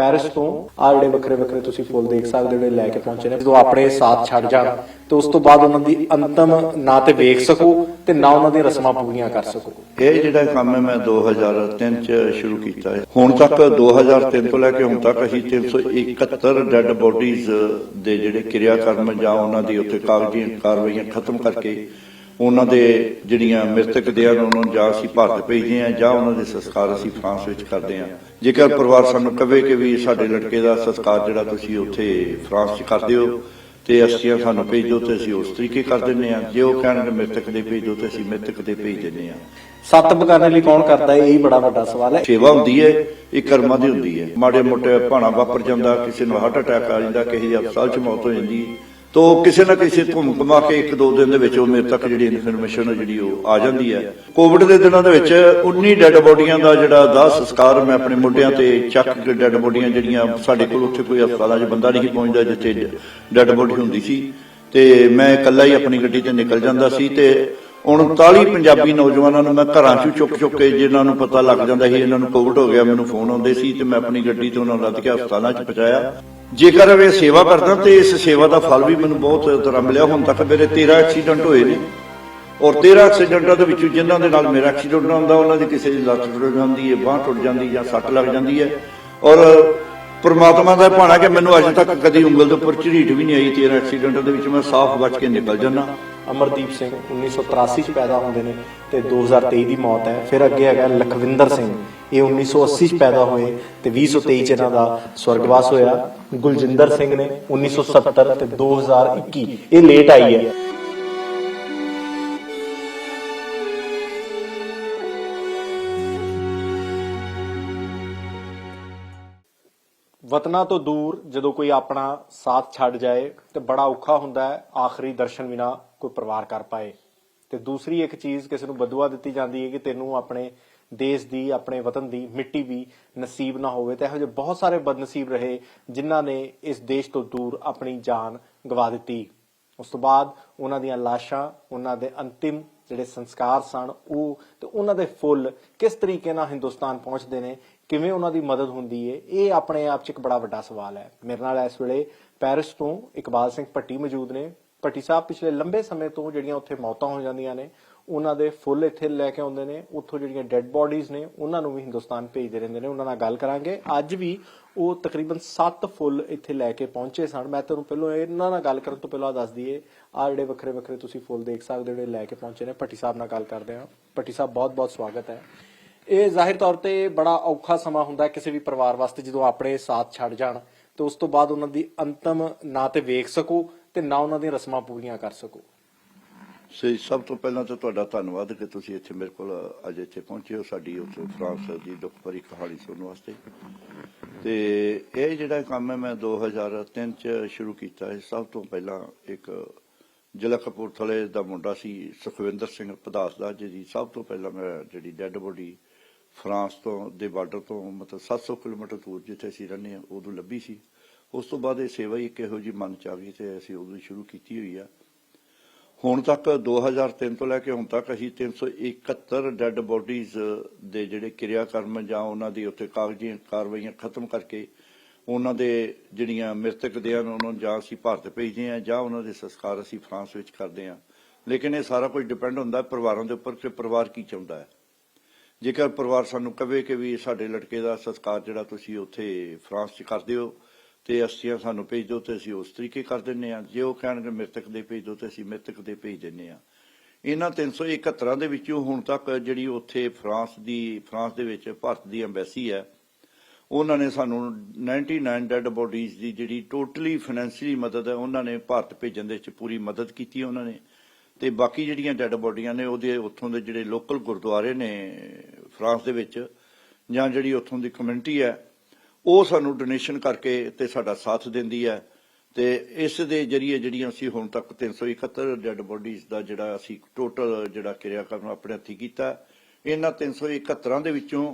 Paris ਤੋਂ ਆ ਜਿਹੜੇ ਵੱਖਰੇ ਵੱਖਰੇ ਤੁਸੀਂ ਫੁੱਲ ਦੇਖ ਸਕਦੇ ਹੋ, ਜਿਹੜੇ ਲੈ ਕੇ ਪਹੁੰਚੇ ਨੇ, ਜਦੋਂ ਆਪਣੇ ਸਾਥ ਛੱਡ ਜਾਣ, ਤੇ ਉਸ ਤੋਂ ਬਾਅਦ ਉਹਨਾਂ ਦੀ ਅੰਤਮ ਨਾ ਤੇ ਵੇਖ ਸਕੋ ਤੇ ਨਾ ਉਹਨਾਂ ਦੀਆਂ ਰਸਮਾਂ ਪੂਰੀਆਂ ਕਰ ਸਕੋ। ਇਹ ਜਿਹੜਾ ਕੰਮ ਹੈ ਮੈਂ 2003 ਚ ਸ਼ੁਰੂ ਕੀਤਾ ਹੈ, ਹੁਣ ਤੱਕ 2003 ਤੋਂ ਲੈ ਕੇ ਹੁਣ ਤੱਕ ਅਸੀਂ 371 ਡੈੱਡ ਬੋਡੀਜ਼ ਦੇ ਜਿਹੜੇ ਕਿਰਿਆ ਕਰਮ ਜਾਂ ਉਹਨਾਂ ਦੀ ਉੱਥੇ ਕਾਗਜ਼ੀ ਕਾਰਵਾਈਆਂ ਖਤਮ ਕਰਕੇ ਉਹਨਾਂ ਦੇ ਜਿਹੜੀਆਂ ਮ੍ਰਿਤਕ ਦੇਹਾਂ ਨੂੰ ਉਹਨਾਂ ਨੂੰ ਜਾਂ ਅਸੀਂ ਭਾਰਤ ਭੇਜਦੇ ਹਾਂ ਜਾਂ ਉਹਨਾਂ ਦੇ ਸੰਸਕਾਰ ਅਸੀਂ ਫਰਾਂਸ ਵਿੱਚ ਕਰਦੇ ਹਾਂ। ਜੇਕਰ ਪਰਿਵਾਰ ਸਾਨੂੰ ਕਵੇ ਕਿ ਵੀ ਸਾਡੇ ਲੜਕੇ ਦਾ ਸੰਸਕਾਰ ਜਿਹੜਾ ਤੁਸੀਂ ਉੱਥੇ ਫਰਾਂਸ 'ਚ ਕਰਦੇ ਹੋ ਤੇ ਅਸਤੀਆਂ ਸਾਨੂੰ ਭੇਜ ਦਿਓ ਤੇ ਅਸੀਂ ਉਸ ਤਰੀਕੇ ਕਰ ਦਿੰਦੇ ਹਾਂ। ਜੇ ਉਹ ਕਹਿਣਗੇ ਮ੍ਰਿਤਕ ਦੇ ਭੇਜ ਦਿਓ ਤੇ ਅਸੀਂ ਮ੍ਰਿਤਕ ਦੇ ਭੇਜ ਦਿੰਦੇ ਹਾਂ। ਸੱਤ ਬਗਾਨੇ ਲਈ ਕੌਣ ਕਰਦਾ ਹੈ? ਇਹ ਹੀ ਬੜਾ ਵੱਡਾ ਸਵਾਲ ਹੈ। ਸੇਵਾ ਹੁੰਦੀ ਹੈ ਇਹ ਕਰਮਾਂ ਦੀ ਹੁੰਦੀ ਹੈ। ਮਾੜੇ ਮੋਟੇ ਭਾਣਾ ਵਾਪਰ ਜਾਂਦਾ ਕਿਸੇ ਨੂੰ ਹਾਰਟ ਅਟੈਕ ਆ ਜਾਂਦਾ ਕਿਸੇ ਦੀ ਹਸਪਤਾਲ 'ਚ ਮੌਤ ਹੋ ਜਾਂਦੀ ਤੋ ਕਿਸੇ ਨਾ ਕਿਸੇ ਘੁੰਮ ਘੁਮਾ ਕੇ ਇੱਕ ਦੋ ਦਿਨ ਦੇ ਵਿੱਚ ਉਹ ਮੇਰੇ ਤੱਕ ਜਿਹੜੀ ਇਨਫੋਰਮੇਸ਼ਨ ਜਿਹੜੀ ਉਹ ਆ ਜਾਂਦੀ ਹੈ ਕੋਵਿਡ ਦੇ ਦਿਨਾਂ ਦੇ ਵਿੱਚ 19 ਡੈੱਡ ਬੋਡੀਆਂ ਦਾ ਜਿਹੜਾ ਦਾਹ ਸੰਸਕਾਰ ਮੈਂ ਆਪਣੇ ਮੁੰਡਿਆਂ ਤੇ ਚੱਕ ਕੇ ਡੈੱਡ ਬੋਡੀਆਂ ਜਿਹੜੀਆਂ ਸਾਡੇ ਕੋਲ ਉੱਥੇ ਕੋਈ ਹਸਪਤਾਲਾਂ 'ਚ ਬੰਦਾ ਨਹੀਂ ਪਹੁੰਚਦਾ ਜਿੱਥੇ ਡੈੱਡ ਬੋਡੀ ਹੁੰਦੀ ਸੀ। ਤੇ ਮੈਂ ਇਕੱਲਾ ਹੀ ਆਪਣੀ ਗੱਡੀ ਤੇ ਨਿਕਲ ਜਾਂਦਾ ਸੀ ਤੇ 39 ਪੰਜਾਬੀ ਨੌਜਵਾਨਾਂ ਨੂੰ ਮੈਂ ਘਰਾਂ 'ਚ ਚੁੱਕ ਚੁੱਕ ਕੇ ਜਿਨ੍ਹਾਂ ਨੂੰ ਪਤਾ ਲੱਗ ਜਾਂਦਾ ਸੀ, ਇਹਨਾਂ ਨੂੰ ਕੋਵਿਡ ਹੋ ਗਿਆ, ਮੈਨੂੰ ਫੋਨ ਆਉਂਦੇ ਸੀ ਤੇ ਮੈਂ ਆਪਣੀ ਗੱਡੀ ਤੇ ਉਹਨਾਂ ਨੂੰ ਲੱਦ ਕੇ ਹਸਪਤਾਲਾਂ 'ਚ ਪਹੁੰਚਾਇਆ। ਜੇਕਰ ਮੈਂ ਸੇਵਾ ਕਰਦਾ ਤੇ ਇਸ ਸੇਵਾ ਦਾ ਫਲ ਵੀ ਮੈਨੂੰ ਬਹੁਤ ਤਰ੍ਹਾਂ ਮਿਲਿਆ, ਹੁਣ ਤੱਕ ਮੇਰੇ 13 ਐਕਸੀਡੈਂਟ ਹੋਏ ਨੇ। ਔਰ 13 ਐਕਸੀਡੈਂਟਾਂ ਦੇ ਵਿੱਚੋਂ ਜਿਨ੍ਹਾਂ ਦੇ ਨਾਲ ਮੇਰਾ ਐਕਸੀਡੈਂਟ ਹੁੰਦਾ, ਉਹਨਾਂ ਦੀ ਕਿਸੇ ਦੀ ਲੱਤ ਟੁੱਟ ਜਾਂਦੀ ਹੈ, ਬਾਹ ਟੁੱਟ ਜਾਂਦੀ ਜਾਂ ਸੱਟ ਲੱਗ ਜਾਂਦੀ ਹੈ। ਔਰ ਪਰਮਾਤਮਾ ਦਾ ਭਾਣਾ ਕਿ ਮੈਨੂੰ ਅੱਜ ਤੱਕ ਕਦੀ ਉਂਗਲ ਦੇ ਉੱਪਰ ਝਰੀਟ ਵੀ ਨਹੀਂ ਆਈ 13 ਐਕਸੀਡੈਂਟਾਂ ਦੇ ਵਿੱਚ, ਮੈਂ ਸਾਫ਼ ਬਚ ਕੇ ਨਿਕਲ ਜਾਂਦਾ। ਅਮਰਦੀਪ ਸਿੰਘ 1983 ਚ ਪੈਦਾ ਹੁੰਦੇ ਨੇ ਤੇ 2023 ਦੀ ਮੌਤ ਹੈ। ਫਿਰ ਅੱਗੇ ਹੈਗਾ ਲਖਵਿੰਦਰ ਸਿੰਘ, ਇਹ 1980 ਚ ਪੈਦਾ ਹੋਏ ਤੇ 2023 ਚ ਇਹਨਾਂ ਦਾ ਸਵਰਗਵਾਸ ਹੋਇਆ। ਗੁਲਜਿੰਦਰ ਸਿੰਘ ਨੇ 1970 ਤੇ 2021 ਇਹ ਲੇਟ ਆਈ ਹੈ। ਵਤਨਾਂ ਤੋਂ ਦੂਰ ਜਦੋਂ ਕੋਈ ਆਪਣਾ ਸਾਥ ਛੱਡ ਜਾਏ ਤੇ ਬੜਾ ਔਖਾ ਹੁੰਦਾ ਹੈ, ਆਖਰੀ ਦਰਸ਼ਨ ਬਿਨਾ ਕੋਈ ਪਰਿਵਾਰ ਕਰ ਪਾਏ। ਤੇ ਦੂਸਰੀ ਇੱਕ ਚੀਜ਼ ਕਿਸੇ ਨੂੰ ਬਦੂਆ ਦਿੱਤੀ ਜਾਂਦੀ ਹੈ ਕਿ ਤੈਨੂੰ ਆਪਣੇ ਦੇਸ਼ ਦੀ, ਆਪਣੇ ਵਤਨ ਦੀ, ਮਿੱਟੀ ਵੀ ਨਸੀਬ ਨਾ ਹੋਵੇ। ਤੇ ਇਹੋ ਜਿਹੇ ਬਹੁਤ ਸਾਰੇ ਬਦਨਸੀਬ ਰਹੇ ਜਿਨ੍ਹਾਂ ਨੇ ਇਸ ਦੇਸ਼ ਤੋਂ ਦੂਰ ਆਪਣੀ ਜਾਨ ਗਵਾ ਦਿੱਤੀ। ਉਸ ਤੋਂ ਬਾਅਦ ਉਹਨਾਂ ਦੀਆਂ ਲਾਸ਼ਾਂ, ਉਹਨਾਂ ਦੇ ਅੰਤਿਮ ਜਿਹੜੇ ਸੰਸਕਾਰ ਸਨ, ਉਹ ਤੇ ਉਹਨਾਂ ਦੇ ਫੁੱਲ ਕਿਸ ਤਰੀਕੇ ਨਾਲ ਹਿੰਦੁਸਤਾਨ ਪਹੁੰਚਦੇ ਨੇ, ਕਿਵੇਂ ਉਹਨਾਂ ਦੀ ਮਦਦ ਹੁੰਦੀ ਹੈ ਇਹ ਆਪਣੇ ਆਪ 'ਚ ਇੱਕ ਬੜਾ ਵੱਡਾ ਸਵਾਲ ਹੈ। ਮੇਰੇ ਨਾਲ ਇਸ ਵੇਲੇ ਪੈਰਿਸ ਤੋਂ ਇਕਬਾਲ ਸਿੰਘ ਭੱਟੀ ਮੌਜੂਦ ਨੇ। ਭੱਟੀ ਸਾਹਿਬ ਪਿਛਲੇ ਲੰਬੇ ਸਮੇਂ ਤੋਂ ਜਿਹੜੀਆਂ ਉੱਥੇ ਮੌਤਾਂ ਹੋ ਜਾਂਦੀਆਂ ਨੇ, ਉਹਨਾਂ ਦੇ ਫੁੱਲ ਇੱਥੇ ਲੈ ਕੇ ਆਉਂਦੇ ਨੇ, ਉੱਥੋਂ ਜਿਹੜੀਆਂ ਡੈੱਡ ਬੋਡੀਜ਼ ਨੇ, ਉਹਨਾਂ ਨੂੰ ਵੀ ਹਿੰਦੁਸਤਾਨ ਭੇਜਦੇ ਰਹਿੰਦੇ ਨੇ। ਉਹਨਾਂ ਨਾਲ ਗੱਲ ਕਰਾਂਗੇ। ਅੱਜ ਵੀ ਉਹ ਤਕਰੀਬਨ 7 ਫੁੱਲ ਇੱਥੇ ਲੈ ਕੇ ਪਹੁੰਚੇ ਸਨ। ਮੈਂ ਤੁਹਾਨੂੰ ਪਹਿਲਾਂ ਇਹਨਾਂ ਨਾਲ ਗੱਲ ਕਰਨ ਤੋਂ ਪਹਿਲਾਂ ਦੱਸ ਦਈਏ ਆ ਜਿਹੜੇ ਵੱਖਰੇ ਵੱਖਰੇ ਤੁਸੀਂ ਫੁੱਲ ਦੇਖ ਸਕਦੇ ਹੋ, ਜਿਹੜੇ ਲੈ ਕੇ ਪਹੁੰਚੇ ਨੇ। ਭੱਟੀ ਸਾਹਿਬ ਨਾਲ ਗੱਲ ਕਰਦੇ ਹਾਂ। ਭੱਟੀ ਸਾਹਿਬ ਬਹੁਤ ਬਹੁਤ ਸਵਾਗਤ ਹੈ। ਇਹ ਜ਼ਾਹਿਰ ਤੌਰ ਤੇ ਬੜਾ ਔਖਾ ਸਮਾਂ ਹੁੰਦਾ ਕਿਸੇ ਵੀ ਪਰਿਵਾਰ ਵਾਸਤੇ ਜਦੋਂ ਆਪਣੇ ਸਾਥ ਛੱਡ ਜਾਣ। ਤੇ ਉਸ ਤੋਂ ਬਾਅਦ ਉਹਨਾਂ ਦੀ ਅੰਤਮ ਨਾ ਤੇ ਵੇਖ ਸਕੋ। ਤੇ ਨਾ ਉਹਨਾਂ ਦੀਆਂ ਰਸਮਾਂ ਪੂਰੀਆਂ ਕਰ ਸਕੋ। ਸਹੀ, ਸਭ ਤੋਂ ਪਹਿਲਾਂ ਤਾਂ ਤੁਹਾਡਾ ਧੰਨਵਾਦ ਕਿ ਤੁਸੀਂ ਇੱਥੇ ਮੇਰੇ ਕੋਲ ਅੱਜ ਇੱਥੇ ਪਹੁੰਚੇ ਹੋ, ਸਾਡੀ ਉੱਥੇ ਫਰਾਂਸ ਦੀ ਦੁੱਖ ਭਰੀ ਕਹਾਣੀ ਸੁਣਨ ਵਾਸਤੇ। ਤੇ ਇਹ ਜਿਹੜਾ ਕੰਮ ਹੈ, ਮੈਂ 2003 ਚ ਸ਼ੁਰੂ ਕੀਤਾ ਹੈ। ਸਭ ਤੋਂ ਪਹਿਲਾਂ ਇੱਕ ਜ਼ਿਲ੍ਹਾ ਕਪੂਰਥਲੇ ਦਾ ਮੁੰਡਾ ਸੀ, ਸੁਖਵਿੰਦਰ ਸਿੰਘ ਪਦਾਸ ਦਾ, ਜਿਹਦੀ ਸਭ ਤੋਂ ਪਹਿਲਾਂ ਮੈਂ ਜਿਹੜੀ ਡੈੱਡ ਬੋਡੀ ਫਰਾਂਸ ਤੋਂ, ਦੇ ਬਾਰਡਰ ਤੋਂ ਮਤਲਬ 700 ਕਿਲੋਮੀਟਰ ਦੂਰ ਜਿੱਥੇ ਅਸੀਂ ਰਹਿੰਦੇ ਹਾਂ, ਉਦੋਂ ਲੱਭੀ ਸੀ। ਉਸ ਤੋਂ ਬਾਅਦ ਇਹ ਸੇਵਾ ਹੀ ਇੱਕ ਇਹੋ ਜਿਹੀ ਮਨ ਚ ਆ ਗਈ ਤੇ ਅਸੀਂ ਉਦੋਂ ਸ਼ੁਰੂ ਕੀਤੀ ਹੋਈ ਆ। ਹੁਣ ਤੱਕ 2003 ਤੋਂ ਲੈ ਕੇ ਹੁਣ ਤੱਕ ਅਸੀਂ 371 ਡੈੱਡ ਬੋਡੀਜ਼ ਦੇ ਜਿਹੜੇ ਕਿਰਿਆ ਕਰਮ ਜਾਂ ਉਹਨਾਂ ਦੀ ਉੱਥੇ ਕਾਗਜ਼ੀ ਕਾਰਵਾਈਆਂ ਖਤਮ ਕਰਕੇ ਉਹਨਾਂ ਦੇ ਜਿਹੜੀਆਂ ਮ੍ਰਿਤਕ ਦੇਹਾਂ ਨੂੰ ਉਹਨਾਂ ਨੂੰ ਜਾਂ ਅਸੀਂ ਭਾਰਤ ਭੇਜਦੇ ਹਾਂ ਜਾਂ ਉਹਨਾਂ ਦੇ ਸੰਸਕਾਰ ਅਸੀਂ ਫਰਾਂਸ ਵਿੱਚ ਕਰਦੇ ਹਾਂ। ਲੇਕਿਨ ਇਹ ਸਾਰਾ ਕੁਝ ਡਿਪੈਂਡ ਹੁੰਦਾ ਪਰਿਵਾਰਾਂ ਦੇ ਉੱਪਰ ਕਿ ਪਰਿਵਾਰ ਕੀ ਚਾਹੁੰਦਾ ਹੈ। ਜੇਕਰ ਪਰਿਵਾਰ ਸਾਨੂੰ ਕਵੇ ਕਿ ਵੀ ਸਾਡੇ ਲੜਕੇ ਦਾ ਸੰਸਕਾਰ ਜਿਹੜਾ ਤੁਸੀਂ ਉੱਥੇ ਫਰਾਂਸ 'ਚ ਕਰਦੇ ਹੋ ਤੇ ਅਸਤੀਆਂ ਸਾਨੂੰ ਭੇਜ ਦਿਓ ਤੇ ਅਸੀਂ ਉਸ ਤਰੀਕੇ ਕਰ ਦਿੰਨੇ ਆ। ਜੇ ਉਹ ਕਹਿਣਗੇ ਮ੍ਰਿਤਕ ਦੇ ਭੇਜ ਦਿਓ ਤੇ ਅਸੀਂ ਮ੍ਰਿਤਕ ਦੇ ਭੇਜ ਦਿੰਨੇ ਆ। ਇਹਨਾਂ 371 ਦੇ ਵਿੱਚੋਂ ਹੁਣ ਤੱਕ ਜਿਹੜੀ ਉੱਥੇ ਫਰਾਂਸ ਦੀ, ਫਰਾਂਸ ਦੇ ਵਿੱਚ ਭਾਰਤ ਦੀ ਐਮਬੈਸੀ ਹੈ, ਉਹਨਾਂ ਨੇ ਸਾਨੂੰ 99 ਡੈੱਡ ਬੋਡੀਜ਼ ਦੀ ਜਿਹੜੀ ਟੋਟਲੀ ਫਾਈਨੈਂਸ਼ੀਅਲੀ ਮਦਦ ਹੈ, ਉਹਨਾਂ ਨੇ ਭਾਰਤ ਭੇਜਣ ਦੇ ਵਿੱਚ ਪੂਰੀ ਮਦਦ ਕੀਤੀ ਉਹਨਾਂ ਨੇ। ਤੇ ਬਾਕੀ ਜਿਹੜੀਆਂ ਡੈੱਡ ਬੋਡੀਆਂ ਨੇ, ਉਹਦੇ ਉੱਥੋਂ ਦੇ ਜਿਹੜੇ ਲੋਕਲ ਗੁਰਦੁਆਰੇ ਨੇ ਫਰਾਂਸ ਦੇ ਵਿੱਚ, ਜਾਂ ਜਿਹੜੀ ਉੱਥੋਂ ਦੀ ਕਮਿਊਨਿਟੀ ਹੈ ਉਹ ਸਾਨੂੰ ਡੋਨੇਸ਼ਨ ਕਰਕੇ ਤੇ ਸਾਡਾ ਸਾਥ ਦਿੰਦੀ ਹੈ ਤੇ ਇਸ ਦੇ ਜਰੀਏ ਜਿਹੜੀਆਂ ਅਸੀਂ ਹੁਣ ਤੱਕ 371 ਡੈੱਡ ਬੋਡੀਜ਼ ਦਾ ਜਿਹੜਾ ਅਸੀਂ ਟੋਟਲ ਜਿਹੜਾ ਕਿਰਿਆ ਕਰਨ ਆਪਣੇ ਹੱਥੀ ਕੀਤਾ, ਇਹਨਾਂ 371 ਦੇ ਵਿੱਚੋਂ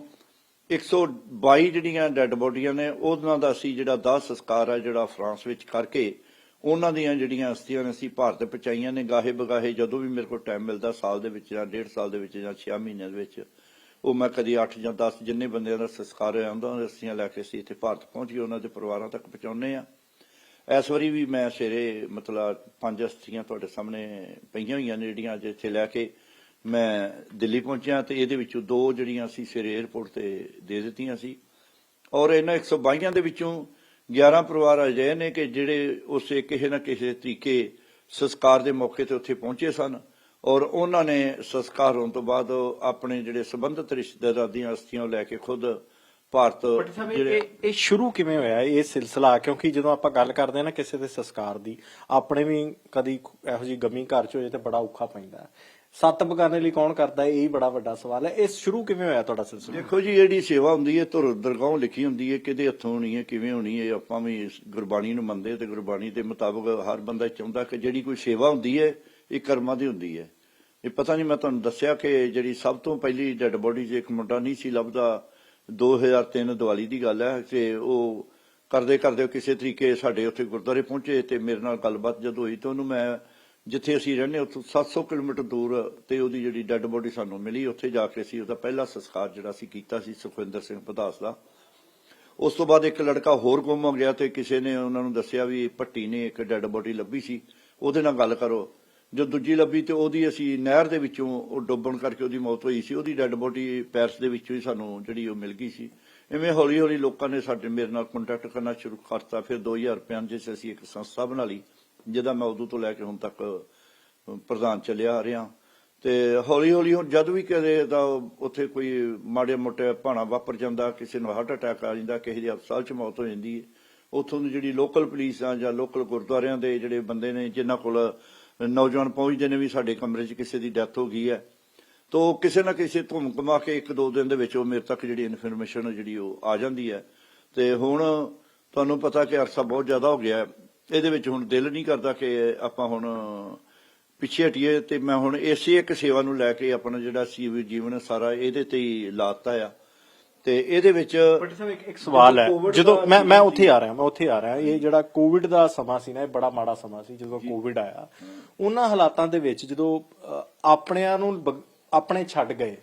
122 ਜਿਹੜੀਆਂ ਡੈੱਡ ਬੋਡੀਆਂ ਨੇ, ਉਹਨਾਂ ਦਾ ਅਸੀਂ ਜਿਹੜਾ ਦਾਹ ਸੰਸਕਾਰ ਹੈ ਜਿਹੜਾ ਫਰਾਂਸ ਵਿੱਚ ਕਰਕੇ ਉਹਨਾਂ ਦੀਆਂ ਜਿਹੜੀਆਂ ਅਸਥੀਆਂ ਨੇ ਅਸੀਂ ਭਾਰਤ ਪਹੁੰਚਾਈਆਂ ਨੇ ਗਾਹੇ ਬਗਾਹੇ ਜਦੋਂ ਵੀ ਮੇਰੇ ਕੋਲ ਟਾਈਮ ਮਿਲਦਾ ਸਾਲ ਦੇ ਵਿੱਚ ਜਾਂ ਡੇਢ ਸਾਲ ਦੇ ਵਿੱਚ ਜਾਂ 6 ਮਹੀਨਿਆਂ ਦੇ ਵਿੱਚ ਉਹ ਮੈਂ ਕਦੀ 8 ਜਾਂ 10 ਜਿੰਨੇ ਬੰਦਿਆਂ ਦਾ ਸੰਸਕਾਰ ਹੋਇਆ ਹੁੰਦਾ, ਉਹਨਾਂ ਅਸਥੀਆਂ ਲੈ ਕੇ ਅਸੀਂ ਇੱਥੇ ਭਾਰਤ ਪਹੁੰਚ ਗਏ, ਉਹਨਾਂ ਦੇ ਪਰਿਵਾਰਾਂ ਤੱਕ ਪਹੁੰਚਾਉਂਦੇ ਆ ਇਸ ਵਾਰੀ ਵੀ ਮੈਂ ਸਵੇਰੇ ਮਤਲਬ ਪੰਜ ਅਸਥੀਆਂ ਤੁਹਾਡੇ ਸਾਹਮਣੇ ਪਈਆਂ ਹੋਈਆਂ ਨੇ, ਜਿਹੜੀਆਂ ਅੱਜ ਇੱਥੇ ਲੈ ਕੇ ਮੈਂ ਦਿੱਲੀ ਪਹੁੰਚਿਆ ਤੇ ਇਹਦੇ ਵਿੱਚੋਂ ਦੋ ਜਿਹੜੀਆਂ ਅਸੀਂ ਸਵੇਰੇ 에ਅਰਪੋਰਟ ਤੇ ਦੇ ਦਿੱਤੀਆਂ ਸੀ। ਔਰ ਇਹਨਾਂ 122 ਦੇ ਵਿੱਚੋਂ 11 ਪਰਿਵਾਰ ਅਜਿਹੇ ਨੇ ਕਿ ਜਿਹੜੇ ਉਸੇ ਕਿਸੇ ਨਾ ਕਿਸੇ ਤਰੀਕੇ ਸੰਸਕਾਰ ਦੇ ਮੌਕੇ ਤੇ ਉੱਥੇ ਪਹੁੰਚੇ ਸਨ। ਔਰ ਉਹਨਾਂ ਨੇ ਸੰਸਕਾਰ ਹੋਣ ਤੋਂ ਬਾਅਦ ਆਪਣੇ ਜਿਹੜੇ ਸੰਬੰਧਿਤ ਰਿਸ਼ਤੇਦਾਰਾਂ ਦੀਆਂ ਅਸਥੀਆਂ ਲੈ ਕੇ ਖੁਦ ਭਾਰਤ ਸਾਹਿਬ ਇਹ ਸ਼ੁਰੂ ਕਿਵੇਂ ਹੋਇਆ ਇਹ ਸਿਲਸਿਲਾ ਕਿਉਂਕਿ ਜਦੋਂ ਆਪਾਂ ਗੱਲ ਕਰਦੇ ਹਾਂ ਨਾ ਕਿਸੇ ਦੇ ਸੰਸਕਾਰ ਦੀ ਆਪਣੇ ਵੀ ਕਦੀ ਇਹੋ ਜੀ ਗਮੀ ਘਰ ਚ ਹੋ ਜਾਏ ਤੇ ਬੜਾ ਔਖਾ ਪੈਂਦਾ ਹੈ। ਸੱਤ ਬਗਾਨੇ ਲਈ ਕੌਣ ਕਰਦਾ? ਇਹ ਹੀ ਬੜਾ ਵੱਡਾ ਸਵਾਲ ਹੈ ਇਹ ਸ਼ੁਰੂ ਕਿਵੇਂ ਹੋਇਆ ਤੁਹਾਡਾ ਸਿਲਸਿਲਾ ਦੇਖੋ ਜੀ ਜਿਹੜੀ ਸੇਵਾ ਹੁੰਦੀ ਹੈ ਧੁਰ ਦਰਗਾਹੋਂ ਲਿਖੀ ਹੁੰਦੀ ਹੈ ਕਿਹਦੇ ਹੱਥੋਂ ਹੋਣੀ ਹੈ ਕਿਵੇਂ ਹੋਣੀ ਹੈ ਆਪਾਂ ਵੀ ਗੁਰਬਾਣੀ ਨੂੰ ਮੰਨਦੇ ਤੇ ਗੁਰਬਾਣੀ ਦੇ ਮੁਤਾਬਕ ਹਰ ਬੰਦਾ ਚਾਹੁੰਦਾ ਕਿ ਜਿਹੜੀ ਕੋਈ ਸੇਵਾ ਹੁੰਦੀ ਹੈ ਇਹ ਕਰਮਾਂ ਦੀ ਹੁੰਦੀ ਹੈ ਇਹ ਪਤਾ ਨਹੀਂ ਮੈਂ ਤੁਹਾਨੂੰ ਦੱਸਿਆ ਕਿ ਜਿਹੜੀ ਸਭ ਤੋਂ ਪਹਿਲੀ ਡੈੱਡ ਬੋਡੀ 'ਚ ਇੱਕ ਮੁੰਡਾ ਨਹੀਂ ਸੀ ਲੱਭਦਾ 2003 ਦੀਵਾਲੀ ਦੀ ਗੱਲ ਹੈ ਤੇ ਉਹ ਕਰਦੇ ਕਰਦੇ ਕਿਸੇ ਤਰੀਕੇ ਸਾਡੇ ਉੱਥੇ ਗੁਰਦੁਆਰੇ ਪਹੁੰਚੇ ਤੇ ਮੇਰੇ ਨਾਲ ਗੱਲਬਾਤ ਜਦੋਂ ਹੋਈ ਤਾਂ ਉਹਨੂੰ ਮੈਂ ਜਿੱਥੇ ਅਸੀਂ ਰਹਿੰਦੇ ਉੱਥੋਂ 700 ਕਿਲੋਮੀਟਰ ਦੂਰ ਤੇ ਉਹਦੀ ਜਿਹੜੀ ਡੈੱਡ ਬੋਡੀ ਸਾਨੂੰ ਮਿਲੀ, ਉੱਥੇ ਜਾ ਕੇ ਅਸੀਂ ਉਹਦਾ ਪਹਿਲਾ ਸੰਸਕਾਰ ਜਿਹੜਾ ਸੀ ਕੀਤਾ ਸੀ ਸੁਖਵਿੰਦਰ ਸਿੰਘ ਪਧਾਸ ਦਾ। ਉਸ ਤੋਂ ਬਾਅਦ ਇੱਕ ਲੜਕਾ ਹੋਰ ਗੁੰਮ ਹੋ ਗਿਆ ਤੇ ਕਿਸੇ ਨੇ ਉਹਨਾਂ ਨੂੰ ਦੱਸਿਆ ਵੀ ਭੱਟੀ ਨੇ ਇੱਕ ਡੈੱਡ ਬੋਡੀ ਲੱਭੀ ਸੀ, ਉਹਦੇ ਨਾਲ ਗੱਲ ਕਰੋ। ਜੋ ਦੂਜੀ ਲੱਭੀ ਤੇ ਉਹਦੀ ਅਸੀਂ ਨਹਿਰ ਦੇ ਵਿੱਚੋਂ ਉਹ ਡੁੱਬਣ ਕਰਕੇ ਉਹਦੀ ਮੌਤ ਹੋਈ ਸੀ, ਉਹਦੀ ਡੈੱਡ ਬੋਡੀ ਪੈਰਸ ਦੇ ਵਿੱਚੋਂ ਹੀ ਸਾਨੂੰ ਜਿਹੜੀ ਉਹ ਮਿਲ ਗਈ ਸੀ। ਐਵੇਂ ਹੌਲੀ ਹੌਲੀ ਲੋਕਾਂ ਨੇ ਸਾਡੇ, ਮੇਰੇ ਨਾਲ ਕੰਟੈਕਟ ਕਰਨਾ ਸ਼ੁਰੂ ਕਰਤਾ, ਫਿਰ 2005 ਚ ਅਸੀਂ ਇੱਕ ਸੰਸਥਾ ਬਣਾ ਲਈ, ਜਿਹਦਾ ਮੈਂ ਉਦੋਂ ਤੋਂ ਲੈ ਕੇ ਹੁਣ ਤੱਕ ਪ੍ਰਧਾਨ ਚੱਲਿਆ ਆ ਰਿਹਾ। ਤੇ ਹੌਲੀ ਹੌਲੀ ਹੁਣ ਜਦ ਵੀ ਕਦੇ ਦਾ ਉੱਥੇ ਕੋਈ ਮਾੜੇ ਮੋਟੇ ਭਾਣਾ ਵਾਪਰ ਜਾਂਦਾ, ਕਿਸੇ ਨੂੰ ਹਾਰਟ ਅਟੈਕ ਆ ਜਾਂਦਾ, ਕਿਸੇ ਦੀ ਹਸਪਤਾਲ 'ਚ ਮੌਤ ਹੋ ਜਾਂਦੀ ਹੈ, ਉੱਥੋਂ ਦੀ ਜਿਹੜੀ ਲੋਕਲ ਪੁਲਿਸ ਆ ਜਾਂ ਲੋਕਲ ਗੁਰਦੁਆਰਿਆਂ ਦੇ ਜਿਹੜੇ ਬੰਦੇ ਨੇ, ਜਿਨ੍ਹਾਂ ਕੋਲ ਨੌਜਵਾਨ ਪਹੁੰਚਦੇ ਨੇ ਵੀ ਸਾਡੇ ਕਮਰੇ 'ਚ ਕਿਸੇ ਦੀ ਡੈਥ ਹੋ ਗਈ ਹੈ। ਤੋ ਕਿਸੇ ਨਾ ਕਿਸੇ ਧੁੰਮ ਕਮਾ ਕੇ ਇੱਕ ਦੋ ਦਿਨ ਦੇ ਵਿੱਚ ਉਹ ਮੇਰੇ ਤੱਕ ਜਿਹੜੀ ਇਨਫੋਰਮੇਸ਼ਨ ਜਿਹੜੀ ਉਹ ਆ ਜਾਂਦੀ ਹੈ। ਤੇ ਹੁਣ ਤੁਹਾਨੂੰ ਪਤਾ ਕਿ ਅਰਸਾ ਬਹੁਤ ਜ਼ਿਆਦਾ ਹੋ ਗਿਆ। ਇਹਦੇ ਵਿੱਚ ਹੁਣ ਦਿਲ ਨਹੀਂ ਕਰਦਾ ਕਿ ਆਪਾਂ ਹੁਣ ਪਿੱਛੇ ਹਟੀਏ। ਤੇ ਮੈਂ ਹੁਣ ਇਸੇ ਇੱਕ ਸੇਵਾ ਨੂੰ ਲੈ ਕੇ ਆਪਣਾ ਜਿਹੜਾ ਸੀ ਜੀਵਨ ਸਾਰਾ ਇਹਦੇ ਤੇ ਹੀ ਲਾਤਾ ਆ। ਤੇ ਇਹਦੇ ਵਿੱਚ ਸਵਾਲ ਹੈ। ਜਦੋਂ ਮੈਂ ਮੈਂ ਉੱਥੇ ਆ ਰਿਹਾ ਮੈਂ ਉੱਥੇ ਆ ਰਿਹਾ। ਇਹ ਜਿਹੜਾ ਕੋਵਿਡ ਦਾ ਸਮਾਂ ਸੀ ਨਾ ਇਹ ਬੜਾ ਮਾੜਾ ਸਮਾਂ ਸੀ ਜਦੋਂ ਕੋਵਿਡ ਆਇਆ। ਉਹਨਾਂ ਹਾਲਾਤਾਂ ਦੇ ਵਿੱਚ ਜਦੋਂ ਆਪਣਿਆਂ ਨੂੰ ਆਪਣੇ ਛੱਡ ਗਏ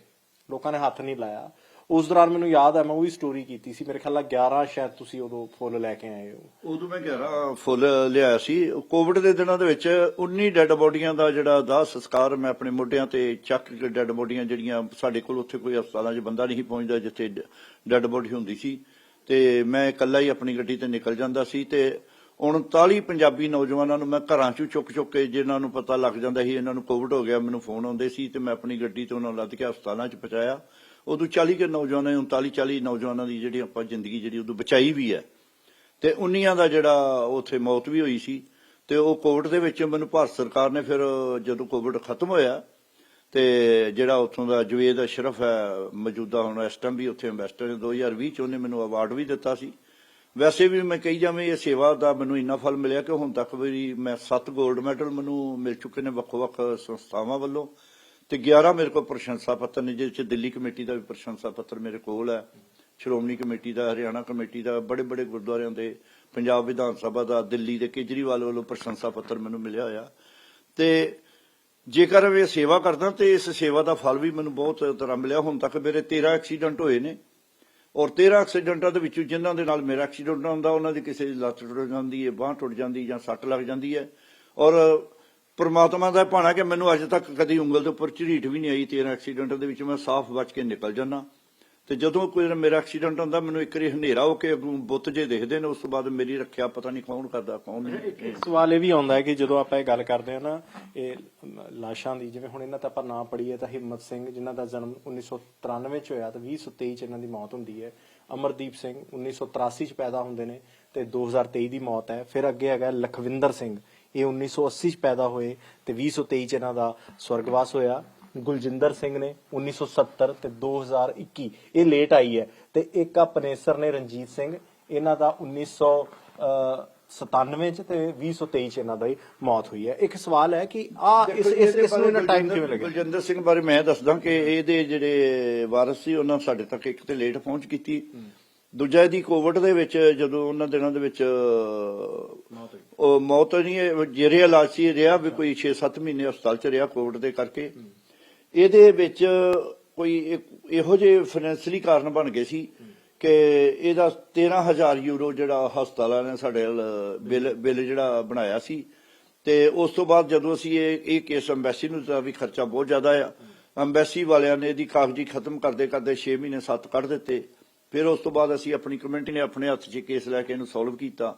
ਲੋਕਾਂ ਨੇ ਹੱਥ ਨਹੀਂ ਲਾਇਆ ਉਸ ਦੌਰਾਨ ਮੈਨੂੰ ਯਾਦ ਹੈ ਮੈਂ ਉਹ ਵੀ ਸਟੋਰੀ ਕੀਤੀ ਸੀ। ਮੇਰੇ ਖਿਆਲ ਨਾਲ 11 ਸ਼ਾਇਦ ਤੁਸੀਂ ਉਦੋਂ ਫੁੱਲ ਲੈ ਕੇ ਆਏ ਹੋ। ਉਦੋਂ ਮੈਂ 11 ਫੁੱਲ ਲਿਆਇਆ ਸੀ। ਕੋਵਿਡ ਦੇ ਦਿਨਾਂ ਦੇ ਵਿੱਚ 19 ਡੈੱਡ ਬੋਡੀਆਂ ਦਾ ਜਿਹੜਾ ਦਾਹ ਸੰਸਕਾਰ ਮੈਂ ਆਪਣੇ ਮੋਢਿਆਂ ਤੇ ਚੱਕ ਕੇ ਡੈੱਡ ਬੋਡੀਆਂ ਜਿਹੜੀਆਂ ਸਾਡੇ ਕੋਲ ਉੱਥੇ ਕੋਈ ਹਸਪਤਾਲਾਂ 'ਚ ਬੰਦਾ ਨਹੀਂ ਪਹੁੰਚਦਾ ਜਿੱਥੇ ਡੈੱਡ ਬੋਡੀ ਹੁੰਦੀ ਸੀ। ਤੇ ਮੈਂ ਇਕੱਲਾ ਹੀ ਆਪਣੀ ਗੱਡੀ ਤੇ ਨਿਕਲ ਜਾਂਦਾ ਸੀ ਤੇ 39 ਪੰਜਾਬੀ ਨੌਜਵਾਨਾਂ ਨੂੰ ਮੈਂ ਘਰਾਂ 'ਚੋਂ ਚੁੱਕ ਚੁੱਕ ਕੇ ਜਿਨ੍ਹਾਂ ਨੂੰ ਪਤਾ ਲੱਗ ਜਾਂਦਾ ਸੀ, ਇਹਨਾਂ ਨੂੰ ਕੋਵਿਡ ਹੋ ਗਿਆ, ਮੈਨੂੰ ਫੋਨ ਆਉਂਦੇ ਸੀ ਤੇ ਮੈਂ ਆਪਣੀ ਗੱਡੀ ਤੇ ਉਹਨਾਂ ਨੂੰ ਲੱਦ ਕੇ ਹਸਪਤਾਲਾਂ 'ਚ ਪਹੁੰਚਾਇਆ। ਉਦੋਂ 40 ਕੇ ਨੌਜਵਾਨਾਂ 39 40 ਨੌਜਵਾਨਾਂ ਦੀ ਜਿਹੜੀ ਆਪਾਂ ਜ਼ਿੰਦਗੀ ਜਿਹੜੀ ਉਦੋਂ ਬਚਾਈ ਵੀ ਹੈ। ਤੇ ਉਨੀਆਂ ਦਾ ਜਿਹੜਾ ਉੱਥੇ ਮੌਤ ਵੀ ਹੋਈ ਸੀ ਤੇ ਉਹ ਕੋਵਿਡ ਦੇ ਵਿੱਚ ਮੈਨੂੰ ਭਾਰਤ ਸਰਕਾਰ ਨੇ ਫਿਰ ਜਦੋਂ ਕੋਵਿਡ ਖਤਮ ਹੋਇਆ ਤੇ ਜਿਹੜਾ ਉੱਥੋਂ ਦਾ ਜਵੇਦ ਅਸ਼ਰਫ ਹੈ ਮੌਜੂਦਾ ਹੁਣ ਇਸ ਟਾਈਮ ਵੀ ਉੱਥੇ ਐਮਬੈਸਡਰ ਨੇ 2020 ਚ ਉਹਨੇ ਮੈਨੂੰ ਅਵਾਰਡ ਵੀ ਦਿੱਤਾ ਸੀ। ਵੈਸੇ ਵੀ ਮੈਂ ਕਹੀ ਜਾਵੇਂ ਇਹ ਸੇਵਾ ਦਾ ਮੈਨੂੰ ਇੰਨਾ ਫਲ ਮਿਲਿਆ ਕਿ ਹੁਣ ਤੱਕ ਵੀ ਮੈਂ 7 골ਡ ਮੈਡਲ ਮੈਨੂੰ ਮਿਲ ਚੁੱਕੇ ਨੇ ਵੱਖ-ਵੱਖ ਸੰਸਥਾਵਾਂ ਵੱਲੋਂ। ਤੇ 11 ਮੇਰੇ ਕੋਲ ਪ੍ਰਸ਼ੰਸਾ ਪੱਤਰ ਨੇ, ਜਿਹਦੇ ਚ ਦਿੱਲੀ ਕਮੇਟੀ ਦਾ ਵੀ ਪ੍ਰਸ਼ੰਸਾ ਪੱਤਰ ਮੇਰੇ ਕੋਲ ਹੈ, ਸ਼੍ਰੋਮਣੀ ਕਮੇਟੀ ਦਾ, ਹਰਿਆਣਾ ਕਮੇਟੀ ਦਾ, ਬੜੇ ਬੜੇ ਗੁਰਦੁਆਰਿਆਂ ਦੇ, ਪੰਜਾਬ ਵਿਧਾਨ ਸਭਾ ਦਾ, ਦਿੱਲੀ ਦੇ ਕੇਜਰੀਵਾਲ ਵੱਲੋਂ ਪ੍ਰਸ਼ੰਸਾ ਪੱਤਰ ਮੈਨੂੰ ਮਿਲਿਆ ਹੋਇਆ ਤੇ ਜੇਕਰ ਮੈਂ ਸੇਵਾ ਕਰਦਾ ਤੇ ਇਸ ਸੇਵਾ ਦਾ ਫਲ ਵੀ ਮੈਨੂੰ ਬਹੁਤ ਤਰ੍ਹਾਂ ਮਿਲਿਆ। ਹੁਣ ਤੱਕ ਮੇਰੇ 13 ਐਕਸੀਡੈਂਟ ਹੋਏ ਨੇ ਔਰ 13 ਐਕਸੀਡੈਂਟਾਂ ਦੇ ਵਿੱਚੋਂ ਜਿਨ੍ਹਾਂ ਦੇ ਨਾਲ ਮੇਰਾ ਐਕਸੀਡੈਂਟ ਹੁੰਦਾ, ਉਹਨਾਂ ਦੀ ਕਿਸੇ ਦੀ ਲੱਤ ਟੁੱਟ ਜਾਂਦੀ ਹੈ, ਬਾਹ ਟੁੱਟ ਜਾਂਦੀ ਜਾਂ ਸੱਟ ਲੱਗ ਜਾਂਦੀ ਹੈ ਔਰ ਪ੍ਰਮਾਤਮਾ ਦਾ ਭਾਣਾ ਕਿ ਮੈਨੂੰ ਅੱਜ ਤੱਕ ਕਦੀ ਉਂਗਲ ਦੇ ਉੱਪਰ ਝਰੀਟ ਵੀ ਨਹੀਂ ਆਈ 13 ਐਕਸੀਡੈਂਟ ਦੇ ਵਿੱਚ ਮੈਂ ਸਾਫ਼ ਬਚ ਕੇ ਨਿਕਲ ਜਾਂਦਾ। ਤੇ ਜਦੋਂ ਕੋਈ ਮੇਰਾ ਐਕਸੀਡੈਂਟ ਹੁੰਦਾ, ਮੈਨੂੰ ਇੱਕ ਵਾਰੀ ਹਨੇਰਾ ਹੋ ਕੇ ਬੁੱਤ ਜੇ ਦਿਖਦੇ ਨੇ, ਉਸ ਤੋਂ ਬਾਅਦ ਮੇਰੀ ਰੱਖਿਆ ਪਤਾ ਨਹੀਂ ਕੌਣ ਕਰਦਾ, ਕੌਣ ਨਹੀਂ। ਇੱਕ ਸਵਾਲ ਇਹ ਵੀ ਆਉਂਦਾ ਹੈ ਕਿ ਜਦੋਂ ਆਪਾਂ ਇਹ ਗੱਲ ਕਰਦੇ ਹਾਂ ਨਾ, ਇਹ ਲਾਸ਼ਾਂ ਦੀ, ਜਿਵੇਂ ਹੁਣ ਇਹਨਾਂ ਤਾਂ ਆਪਾਂ ਨਾਂ ਪੜੀਏ ਤਾਂ ਹਿੰਮਤ ਸਿੰਘ, ਜਿਨ੍ਹਾਂ ਦਾ ਜਨਮ 1993 ਚ ਹੋਇਆ ਤੇ 2023 ਚ ਇਹਨਾਂ ਦੀ ਮੌਤ ਹੁੰਦੀ ਹੈ, ਅਮਰਦੀਪ ਸਿੰਘ 1983 ਚ ਪੈਦਾ ਹੁੰਦੇ ਨੇ ਤੇ 2023 ਦੀ ਮੌਤ ਹੈ, ਫਿਰ ਅੱਗੇ ਹੈਗਾ ਲਖਵਿੰਦਰ ਸਿੰਘ। ਇਹ 1980 ਚ ਪੈਦਾ ਹੋਏ ਤੇ 2023 ਚ ਇਹਨਾਂ ਦਾ ਸਵਰਗਵਾਸ ਹੋਇਆ। ਗੁਲਜਿੰਦਰ ਸਿੰਘ ਨੇ 1970 ਤੇ 2021 ਇਹ ਲੇਟ ਆਈ ਹੈ ਤੇ ਇੱਕ ਆ ਪਨੇਸਰ ਨੇ ਰਣਜੀਤ ਸਿੰਘ ਇਹਨਾਂ ਦਾ 1997 ਚ ਤੇ 2023 ਚ ਇਹਨਾਂ ਦੀ ਮੌਤ ਹੋਈ ਹੈ। ਇੱਕ ਸਵਾਲ ਹੈ ਕਿ ਆ ਇਸ ਇਸ ਇਸ ਨੂੰ ਇਹਨਾਂ ਟਾਈਮ ਕਿਵੇਂ ਲੱਗਿਆ ਗੁਲਜਿੰਦਰ ਸਿੰਘ ਬਾਰੇ ਮੈਂ ਦੱਸਦਾ ਕਿ ਇਹਦੇ ਜਿਹੜੇ ਵਾਰਸ ਸੀ ਉਹਨਾਂ ਸਾਡੇ ਤੱਕ ਇੱਕ ਤੇ ਲੇਟ ਪਹੁੰਚ ਕੀਤੀ। ਦੂਜਾ ਇਹਦੀ ਕੋਵਿਡ ਦੇ ਵਿੱਚ ਜਦੋਂ ਉਹਨਾਂ ਦਿਨਾਂ ਦੇ ਵਿੱਚ ਉਹ ਮੌਤ ਨਹੀਂ ਜਿਹੜੇ ਇਲਾਜ ਸੀ ਰਿਹਾ ਵੀ ਕੋਈ 6-7 ਮਹੀਨੇ ਹਸਪਤਾਲ ਚ ਰਿਹਾ ਕੋਵਿਡ ਦੇ ਕਰਕੇ। ਇਹਦੇ ਵਿੱਚ ਕੋਈ ਇਹੋ ਜਿਹੇ ਫਾਈਨੈਂਸ਼ਲੀ ਕਾਰਨ ਬਣ ਗਏ ਸੀ ਕਿ ਇਹਦਾ 13000 ਯੂਰੋ ਜਿਹੜਾ ਹਸਪਤਾਲਾਂ ਨੇ ਸਾਡੇ ਬਿੱਲ ਬਿੱਲ ਜਿਹੜਾ ਬਣਾਇਆ ਸੀ। ਤੇ ਉਸ ਤੋਂ ਬਾਅਦ ਜਦੋਂ ਅਸੀਂ ਇਹ ਇਹ ਕੇਸ ਅੰਬੈਸੀ ਨੂੰ ਦਿੱਤਾ ਵੀ ਖਰਚਾ ਬਹੁਤ ਜ਼ਿਆਦਾ ਆ। ਅੰਬੈਸੀ ਵਾਲਿਆਂ ਨੇ ਇਹਦੀ ਕਾਗਜ਼ੀ ਖਤਮ ਕਰਦੇ ਕਰਦੇ 6 ਮਹੀਨੇ 7 ਕੱਢ ਦਿੱਤੇ। ਫਿਰ ਉਸ ਤੋਂ ਬਾਅਦ ਅਸੀਂ ਆਪਣੀ ਕਮੇਟੀ ਨੇ ਆਪਣੇ ਹੱਥ 'ਚ ਕੇਸ ਲੈ ਕੇ ਇਹਨੂੰ ਸੋਲਵ ਕੀਤਾ।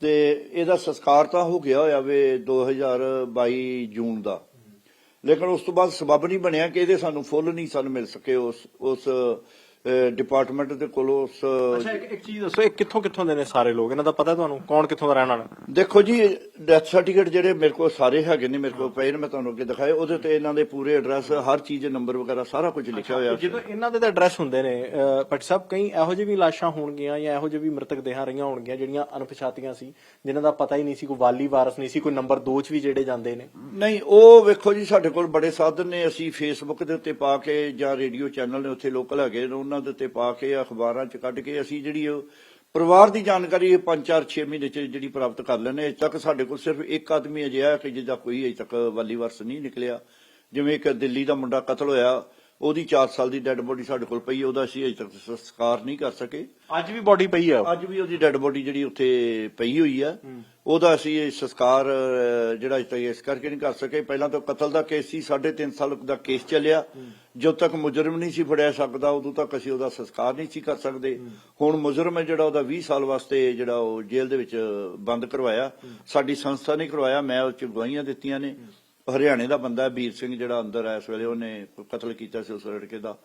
ਤੇ ਇਹਦਾ ਸੰਸਕਾਰ ਤਾਂ ਹੋ ਗਿਆ ਹੋਇਆ ਵੇ 2022 ਜੂਨ ਦਾ। ਲੇਕਿਨ ਉਸ ਤੋਂ ਬਾਅਦ ਸਬਬ ਨਹੀਂ ਬਣਿਆ ਕਿ ਇਹਦੇ ਸਾਨੂੰ ਫੁੱਲ ਨਹੀਂ ਸਾਨੂੰ ਮਿਲ ਸਕੇ ਉਸ ਉਸ ਡਿਪਾਰਟਮੈਂਟ ਦੇ ਕੋਲੋਂ ਉਸ ਅੱਛਾ ਇੱਕ ਇੱਕ ਚੀਜ਼ ਦੱਸੋ ਇਹ ਕਿੱਥੋਂ ਕਿੱਥੋਂ ਦੇ ਨੇ ਸਾਰੇ ਲੋਕ? ਇਹਨਾਂ ਦਾ ਪਤਾ ਤੁਹਾਨੂੰ? ਕੌਣ ਕਿੱਥੋਂ ਦਾ ਰਹਿਣ ਵਾਲਾ? ਦੇਖੋ ਜੀ ਡੈਥ ਸਰਟੀਫਿਕੇਟ ਜਿਹੜੇ ਮੇਰੇ ਕੋਲ ਸਾਰੇ ਹੈਗੇ ਨੇ ਮੇਰੇ ਕੋਲ ਪਏ ਨੇ ਮੈਂ ਤੁਹਾਨੂੰ ਅੱਗੇ ਦਿਖਾਏ। ਉਹਦੇ ਤੇ ਇਹਨਾਂ ਦੇ ਪੂਰੇ ਐਡਰੈਸ ਹਰ ਚੀਜ਼ ਨੰਬਰ ਵਗੈਰਾ ਸਾਰਾ ਕੁਝ ਲਿਖਿਆ ਹੋਇਆ। ਜਦੋਂ ਇਹਨਾਂ ਦੇ ਤਾਂ ਐਡਰੈਸ ਹੁੰਦੇ ਨੇ ਭੱਟ ਸਾਹਿਬ ਕਈ ਇਹੋ ਜਿਹੇ ਵੀ ਲਾਸ਼ਾਂ ਹੋਣਗੀਆਂ ਜਾਂ ਇਹੋ ਜਿਹੇ ਵੀ ਮ੍ਰਿਤਕ ਦੇਹਾਂ ਰਹੀਆਂ ਹੋਣਗੀਆਂ ਜਿਹੜੀਆਂ ਅਣਪਛਾਤੀਆਂ ਸੀ ਜਿਨ੍ਹਾਂ ਦਾ ਪਤਾ ਹੀ ਨਹੀਂ ਸੀ ਕੋਈ ਵਾਲੀ ਵਾਰਸ ਨਹੀਂ ਸੀ ਕੋਈ ਨੰਬਰ 2 ਚ ਵੀ ਜਿਹੜੇ ਜਾਂਦੇ ਨੇ। ਨਹੀਂ ਉਹ ਵੇਖੋ ਜੀ ਸਾਡੇ ਕੋਲ ਬੜੇ ਸਾਧਨ ਨੇ। ਅਸੀਂ ਫੇਸਬੁੱਕ ਦੇ ਉੱਤੇ ਪਾ ਕੇ ਜਾਂ ਰੇਡੀਓ ਚੈਨਲ ਨੇ ਉੱਥੇ ਲੋਕਲ ਹੈਗੇ ਨੇ ਉਹਨਾਂ ਦੇ ਉੱਤੇ ਪਾ ਕੇ ਅਖਬਾਰਾਂ 'ਚ ਕੱਢ ਕੇ ਅਸੀਂ ਜਿਹੜੀ ਉਹ ਪਰਿਵਾਰ ਦੀ ਜਾਣਕਾਰੀ 5-4 6 ਮਹੀਨੇ 'ਚ ਜਿਹੜੀ ਪ੍ਰਾਪਤ ਕਰ ਲੈਂਦੇ ਅਜੇ ਤੱਕ ਸਾਡੇ ਕੋਲ ਸਿਰਫ ਇੱਕ ਆਦਮੀ ਅਜਿਹਾ ਕਿ ਜਿਹਦਾ ਕੋਈ ਅਜੇ ਤੱਕ ਵਾਲੀ ਵਰਸ ਨਹੀਂ ਨਿਕਲਿਆ। ਜਿਵੇਂ ਇੱਕ ਦਿੱਲੀ ਦਾ ਮੁੰਡਾ ਕਤਲ ਹੋਇਆ ਉਹਦੀ 4 ਸਾਲ ਦੀ ਡੈੱਡ ਬੋਡੀ ਸਾਡੇ ਕੋਲ ਪਈ ਉਹਦਾ ਅਸੀਂ ਅਜੇ ਤੱਕ ਸੰਸਕਾਰ ਨਹੀਂ ਕਰ ਸਕੇ। ਅੱਜ ਵੀ ਬਾਡੀ ਪਈ ਆ? ਅੱਜ ਵੀ ਉਹਦੀ ਡੈੱਡ ਬੋਡੀ ਜਿਹੜੀ ਉੱਥੇ ਪਈ ਹੋਈ ਆ। ਉਹਦਾ ਅਸੀਂ ਇਹ ਸੰਸਕਾਰ ਜਿਹੜਾ ਅਜੇ ਤੱਕ ਇਸ ਕਰਕੇ ਨਹੀਂ ਕਰ ਸਕੇ। ਪਹਿਲਾਂ ਤਾਂ ਕਤਲ ਦਾ ਕੇਸ ਸੀ 3.5 ਸਾਲ ਦਾ ਕੇਸ ਚੱਲਿਆ। ਜਦੋਂ ਤੱਕ ਮੁਜਰਮ ਨਹੀਂ ਸੀ ਫੜਿਆ ਸਕਦਾ ਉਦੋਂ ਤੱਕ ਅਸੀਂ ਉਹਦਾ ਸੰਸਕਾਰ ਨਹੀਂ ਸੀ ਕਰ ਸਕਦੇ। ਹੁਣ ਮੁਜਰਮ ਹੈ ਜਿਹੜਾ ਉਹਦਾ 20 ਸਾਲ ਵਾਸਤੇ ਜਿਹੜਾ ਉਹ ਜੇਲ੍ਹ ਦੇ ਵਿੱਚ ਬੰਦ ਕਰਵਾਇਆ। ਸਾਡੀ ਸੰਸਥਾ ਨੇ ਕਰਵਾਇਆ ਮੈਂ ਉਹ ਚ ਗਵਾਹੀਆਂ ਦਿੱਤੀਆਂ ਨੇ। ਹਰਿਆਣੇ ਦਾ ਬੰਦਾ ਵੀਰ ਸਿੰਘ ਜਿਹੜਾ ਅੰਦਰ ਹੈ ਇਸ ਵੇਲੇ ਉਹਨੇ ਕਤਲ ਕੀਤਾ ਸੀ ਉਸ ਲੜਕੇ ਦਾ।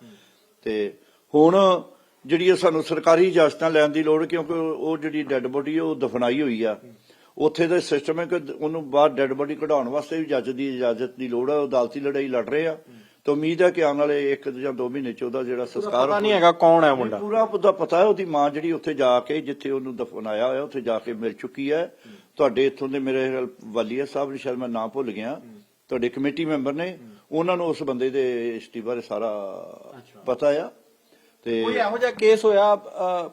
ਤੇ ਹੁਣ ਜਿਹੜੀ ਇਹ ਸਾਨੂੰ ਸਰਕਾਰੀ ਇਜਾਜ਼ਤਾਂ ਲੈਣ ਦੀ ਲੋੜ ਕਿਉਂਕਿ ਉਹ ਜਿਹੜੀ ਡੈੱਡ ਬੋਡੀ ਉਹ ਦਫਨਾਈ ਹੋਈ ਆ। ਉੱਥੇ ਦਾ ਸਿਸਟਮ ਹੈ ਕਿ ਉਹਨੂੰ ਬਾਹਰ ਡੈੱਡ ਬੋਡੀ ਕਢਾਉਣ ਵਾਸਤੇ ਵੀ ਜੱਜ ਦੀ ਇਜਾਜ਼ਤ ਦੀ ਲੋੜ ਹੈ ਉਹ ਅਦਾਲਤੀ ਲੜਾਈ ਲੜ ਰਹੇ ਆ। ਤਾਂ ਉਮੀਦ ਹੈ ਕਿ ਆਉਣ ਵਾਲੇ 1 ਜਾਂ 2 ਮਹੀਨੇ ਚ ਉਹਦਾ ਜਿਹੜਾ ਸੰਸਕਾਰ ਪਤਾ ਨਹੀਂ ਹੈਗਾ ਕੌਣ ਹੈ ਮੁੰਡਾ। ਪੂਰਾ ਉਹਦਾ ਪਤਾ ਹੈ ਉਹਦੀ ਮਾਂ ਜਿਹੜੀ ਉੱਥੇ ਜਾ ਕੇ ਜਿੱਥੇ ਉਹਨੂੰ ਦਫਨਾਇਆ ਹੋਇਆ ਉੱਥੇ ਜਾ ਕੇ ਮਿਲ ਚੁੱਕੀ ਹੈ। ਤੁਹਾਡੇ ਇੱਥੋਂ ਦੇ ਮੇਰੇ ਵਾਲੀਆ ਸਾਹਿਬ ਨੇ ਸ਼ਾਇਦ ਮੈਂ ਨਾਮ ਭੁੱਲ ਗਿਆ। ਤੁਹਾਡੇ ਕਮੇਟੀ ਮੈਂਬਰ ਨੇ ਉਹਨਾਂ ਨੂੰ ਉਸ ਬੰਦੇ ਦੇ ਹਿਸਟਰੀ ਬਾਰੇ ਸਾਰਾ ਪਤਾ ਆ। ਤੇ ਕੋਈ ਇਹੋ ਜਿਹਾ ਕੇਸ ਹੋਇਆ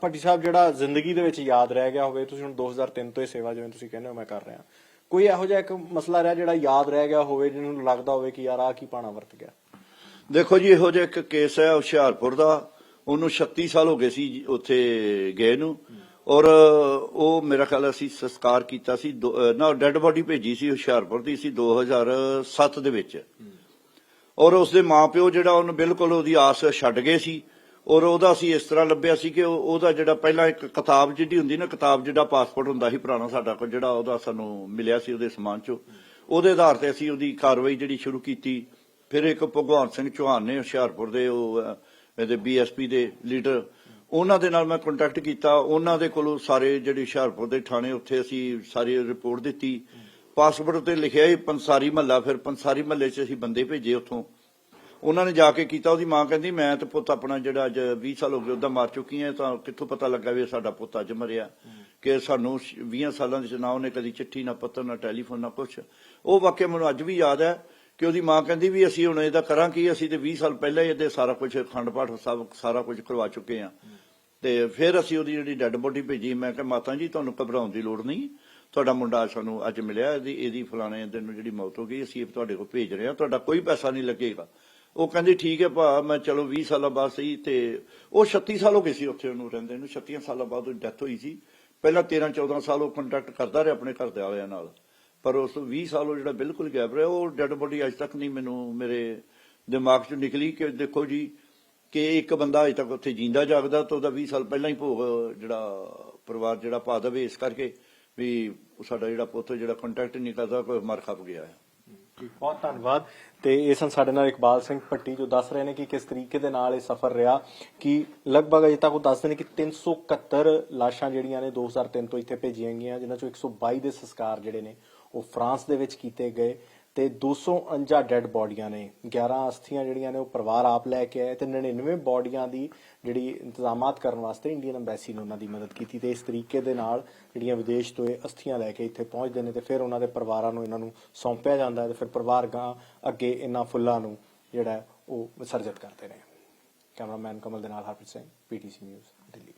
ਭੱਟੀ ਸਾਹਿਬ ਜਿਹੜਾ ਜ਼ਿੰਦਗੀ ਦੇ ਵਿੱਚ ਯਾਦ ਰਹਿ ਗਿਆ ਹੋਵੇ ਤੁਸੀਂ ਹੁਣ 2003 ਤੋਂ ਇਹ ਸੇਵਾ ਜਿਵੇਂ ਤੁਸੀਂ ਕਹਿੰਦੇ ਹੋ ਮੈਂ ਕਰ ਰਿਹਾ। ਕੋਈ ਇਹੋ ਜਿਹਾ ਇੱਕ ਮਸਲਾ ਰਿਹਾ ਜਿਹੜਾ ਯਾਦ ਰਹਿ ਗਿਆ ਹੋਵੇ ਜਿਹਨੂੰ ਲੱਗਦਾ ਹੋਵੇ ਕਿ ਯਾਰ ਆ ਕੀ ਪਾਣਾ ਵਰਤ ਗਿਆ? ਦੇਖੋ ਜੀ ਇਹੋ ਜਿਹਾ ਇੱਕ ਕੇਸ ਹੈ ਹੁਸ਼ਿਆਰਪੁਰ ਦਾ। ਉਹਨੂੰ 36 ਸਾਲ ਹੋ ਗਏ ਸੀ ਉੱਥੇ ਗਏ ਨੂੰ। ਔਰ ਉਹ ਮੇਰਾ ਖਿਆਲ ਅਸੀਂ ਸੰਸਕਾਰ ਕੀਤਾ ਸੀ ਦੋ- ਅਹ ਨਾ ਡੈੱਡ ਬੋਡੀ ਭੇਜੀ ਸੀ ਹੁਸ਼ਿਆਰਪੁਰ ਦੀ ਸੀ 2007 ਦੇ ਵਿੱਚ। ਔਰ ਉਸਦੇ ਮਾਪਿਓ ਜਿਹੜਾ ਉਹਨੂੰ ਬਿਲਕੁਲ ਉਹਦੀ ਆਸ ਛੱਡ ਗਏ ਸੀ। ਔਰ ਉਹਦਾ ਅਸੀਂ ਇਸ ਤਰ੍ਹਾਂ ਲੱਭਿਆ ਸੀ ਕਿ ਉਹ- ਉਹਦਾ ਜਿਹੜਾ ਪਹਿਲਾਂ ਇੱਕ ਕਿਤਾਬ ਜਿਹੜੀ ਹੁੰਦੀ ਨਾ ਕਿਤਾਬ ਜਿਹੜਾ ਪਾਸਪੋਰਟ ਹੁੰਦਾ ਸੀ ਪੁਰਾਣਾ ਸਾਡਾ ਕੋਲ ਜਿਹੜਾ ਉਹਦਾ ਸਾਨੂੰ ਮਿਲਿਆ ਸੀ ਉਹਦੇ ਸਮਾਨ ਚੋਂ। ਉਹਦੇ ਆਧਾਰ ਤੇ ਅਸੀਂ ਉਹਦੀ ਕਾਰਵਾਈ ਜਿਹੜੀ ਸ਼ੁਰੂ ਕੀਤੀ। ਫਿਰ ਇੱਕ ਭਗਵਾਨ ਸਿੰਘ ਚੌਹਾਨ ਨੇ ਹੁਸ਼ਿਆਰਪੁਰ ਦੇ ਉਹ ਅਹ, ਇਹਦੇ ਬੀਐਸਪੀ ਦੇ ਲੀਡਰ ਉਹਨਾਂ ਦੇ ਨਾਲ ਮੈਂ ਕੰਟੈਕਟ ਕੀਤਾ। ਉਹਨਾਂ ਦੇ ਕੋਲੋਂ ਸਾਰੇ ਜਿਹੜੇ ਹੁਸ਼ਿਆਰਪੁਰ ਦੇ ਥਾਣੇ, ਉੱਥੇ ਅਸੀਂ ਸਾਰੀ ਰਿਪੋਰਟ ਦਿੱਤੀ। ਪਾਸਪੋਰਟ ਤੇ ਲਿਖਿਆ ਸੀ ਪੰਸਾਰੀ ਮਹੱਲਾ, ਫਿਰ ਪੰਸਾਰੀ ਮਹੱਲੇ 'ਚ ਅਸੀਂ ਬੰਦੇ ਭੇਜੇ ਉੱਥੋਂ। ਉਹਨਾਂ ਨੇ ਜਾ ਕੇ ਕੀਤਾ, ਉਹਦੀ ਮਾਂ ਕਹਿੰਦੀ, ਮੈਂ ਤੇ ਪੁੱਤ ਆਪਣਾ ਜਿਹੜਾ ਅੱਜ 20 ਸਾਲ ਹੋ ਗਏ, ਉਹਦਾ ਮਾਰ ਚੁੱਕੀ ਐ ਤਾਂ ਕਿੱਥੋਂ ਪਤਾ ਲੱਗਾ ਵੀ ਸਾਡਾ ਪੁੱਤ ਅੱਜ ਮਰਿਆ। ਕਿ ਸਾਨੂੰ 20 ਸਾਲਾਂ ਦੇ ਚ ਨਾ ਉਹਨੇ ਕਦੀ ਚਿੱਠੀ, ਨਾ ਪੱਤਰ, ਨਾ ਟੈਲੀਫੋਨ, ਨਾ ਕੁਛ। ਉਹ ਵਾਕਿਆ ਮੈਨੂੰ ਅੱਜ ਵੀ ਯਾਦ ਹੈ ਕਿ ਉਹਦੀ ਮਾਂ ਕਹਿੰਦੀ ਵੀ ਅਸੀਂ ਹੁਣ ਇਹਦਾ ਕਰਾਂ ਕੀ? ਅਸੀਂ ਤੇ 20 ਸਾਲ ਪਹਿਲਾਂ ਹੀ ਇਹਦੇ ਸਾਰਾ ਕੁਝ ਖੰਡ ਪਾਠ ਸਭ, ਸਾਰਾ ਕੁਝ ਕਰਵਾ ਚੁੱਕੇ ਆ ਤੇ ਫਿਰ ਅਸੀਂ ਉਹਦੀ ਜਿਹੜੀ ਡੈੱਡ ਬੋਡੀ ਭੇਜੀ, ਮੈਂ ਕਿਹਾ, ਮਾਤਾ ਜੀ, ਤੁਹਾਨੂੰ ਘਬਰਾਉਣ ਦੀ ਲੋੜ ਨਹੀਂ। ਤੁਹਾਡਾ ਮੁੰਡਾ ਸਾਨੂੰ ਅੱਜ ਮਿਲਿਆ, ਇਹਦੀ ਇਹਦੀ ਫਲਾਣੇ ਦਿਨ ਨੂੰ ਜਿਹੜੀ ਮੌਤ ਹੋ ਗਈ, ਅਸੀਂ ਤੁਹਾਡੇ ਕੋਲ ਭੇਜ ਰਹੇ ਹਾਂ। ਤੁਹਾਡਾ ਕੋਈ ਪੈਸਾ ਨਹੀਂ ਲੱਗੇਗਾ। ਉਹ ਕਹਿੰਦੀ, ਠੀਕ ਹੈ ਭਾ, ਮੈਂ ਚਲੋ 20 ਸਾਲਾਂ ਬਾਅਦ ਸਹੀ ਤੇ ਉਹ 36 ਸਾਲ ਹੋ ਗਏ ਸੀ ਉੱਥੇ ਉਹਨੂੰ ਰਹਿੰਦੇ ਨੂੰ। 36 ਸਾਲਾਂ ਬਾਅਦ ਉਹਦੀ ਡੈਥ ਹੋਈ ਸੀ। ਪਹਿਲਾਂ 13 14 ਸਾਲ ਉਹ ਕੰਟੈਕਟ ਕਰਦਾ ਰਿਹਾ ਆਪਣੇ ਘਰ ਦੇ ਵਾਲਿਆਂ ਨਾਲ। ਪਰ ਉਸ ਤੋਂ 20 ਸਾਲ ਉਹ ਜਿਹੜਾ ਬਿਲਕੁਲ ਗਾਇਬ ਰਿਹਾ, ਉਹ ਡੈੱਡ ਬੋਡੀ ਅੱਜ ਤੱਕ ਨਹੀਂ ਮੈਨੂੰ, ਮੇਰੇ ਦਿਮਾਗ 'ਚੋਂ ਨਿਕਲੀ ਕਿ ਦੇਖੋ ਜੀ, ਕਿ ਇੱਕ ਬੰਦਾ ਅਜੇ ਤੱਕ ਉੱਥੇ ਜਿੰਦਾ ਜਾਗਦਾ ਤਾਂ ਉਹਦਾ 20 ਸਾਲ ਪਹਿਲਾਂ ਹੀ ਭੋਗ ਜਿਹੜਾ ਪਰਿਵਾਰ ਜਿਹੜਾ ਪਾ ਦੇਵੇ, ਇਸ ਕਰਕੇ ਵੀ ਸਾਡਾ ਜਿਹੜਾ ਪੁੱਤ ਜਿਹੜਾ ਕੰਟੈਕਟ ਨਹੀਂ ਕਰਦਾ, ਕੋਈ ਮਰ ਖਪ ਗਿਆ ਹੈ। ਬਹੁਤ ਧੰਨਵਾਦ। ਤੇ ਇਹ ਸਨ ਸਾਡੇ ਨਾਲ ਇਕਬਾਲ ਸਿੰਘ ਭੱਟੀ ਜੋ ਦੱਸ ਰਹੇ ਨੇ ਕਿ ਕਿਸ ਤਰੀਕੇ ਦੇ ਨਾਲ ਇਹ ਸਫ਼ਰ ਰਿਹਾ, ਕਿ ਲਗਭਗ ਅਜੇ ਤੱਕ ਉਹ ਦੱਸਦੇ ਨੇ ਕਿ 371 ਲਾਸ਼ਾਂ ਜਿਹੜੀਆਂ ਨੇ 2003 ਤੋਂ ਇੱਥੇ ਭੇਜੀਆਂ ਗਈਆਂ, ਜਿਨ੍ਹਾਂ ਚੋਂ 122 ਦੇ ਸੰਸਕਾਰ ਜਿਹੜੇ ਨੇ ਉਹ ਫਰਾਂਸ ਦੇ ਵਿੱਚ ਕੀਤੇ ਗਏ ਤੇ 249 ਡੈੱਡ ਬੋਡੀਆਂ ਨੇ। 11 ਅਸਥੀਆਂ ਜਿਹੜੀਆਂ ਨੇ ਉਹ ਪਰਿਵਾਰ ਆਪ ਲੈ ਕੇ ਆਏ ਤੇ 99 ਬੋਡੀਆਂ ਦੀ ਜਿਹੜੀ ਇੰਤਜ਼ਾਮਾਤ ਕਰਨ ਵਾਸਤੇ ਇੰਡੀਅਨ ਐਮਬੈਸੀ ਨੇ ਉਹਨਾਂ ਦੀ ਮਦਦ ਕੀਤੀ ਤੇ ਇਸ ਤਰੀਕੇ ਦੇ ਨਾਲ ਜਿਹੜੀਆਂ ਵਿਦੇਸ਼ ਤੋਂ ਇਹ ਅਸਥੀਆਂ ਲੈ ਕੇ ਇੱਥੇ ਪਹੁੰਚਦੇ ਨੇ ਤੇ ਫਿਰ ਉਹਨਾਂ ਦੇ ਪਰਿਵਾਰਾਂ ਨੂੰ ਇਹਨਾਂ ਨੂੰ ਸੌਂਪਿਆ ਜਾਂਦਾ ਹੈ ਤੇ ਫਿਰ ਪਰਿਵਾਰ ਗਾਂ ਅੱਗੇ ਇਹਨਾਂ ਫੁੱਲਾਂ ਨੂੰ ਜਿਹੜਾ ਉਹ ਵਿਸਰਜਿਤ ਕਰਦੇ ਨੇ। ਕੈਮਰਾਮੈਨ ਕਮਲ ਦੇ ਨਾਲ ਹਰਪ੍ਰੀਤ ਸਿੰਘ ਪੀਟੀਸੀ ਨਿਊਜ਼, ਦਿੱਲੀ।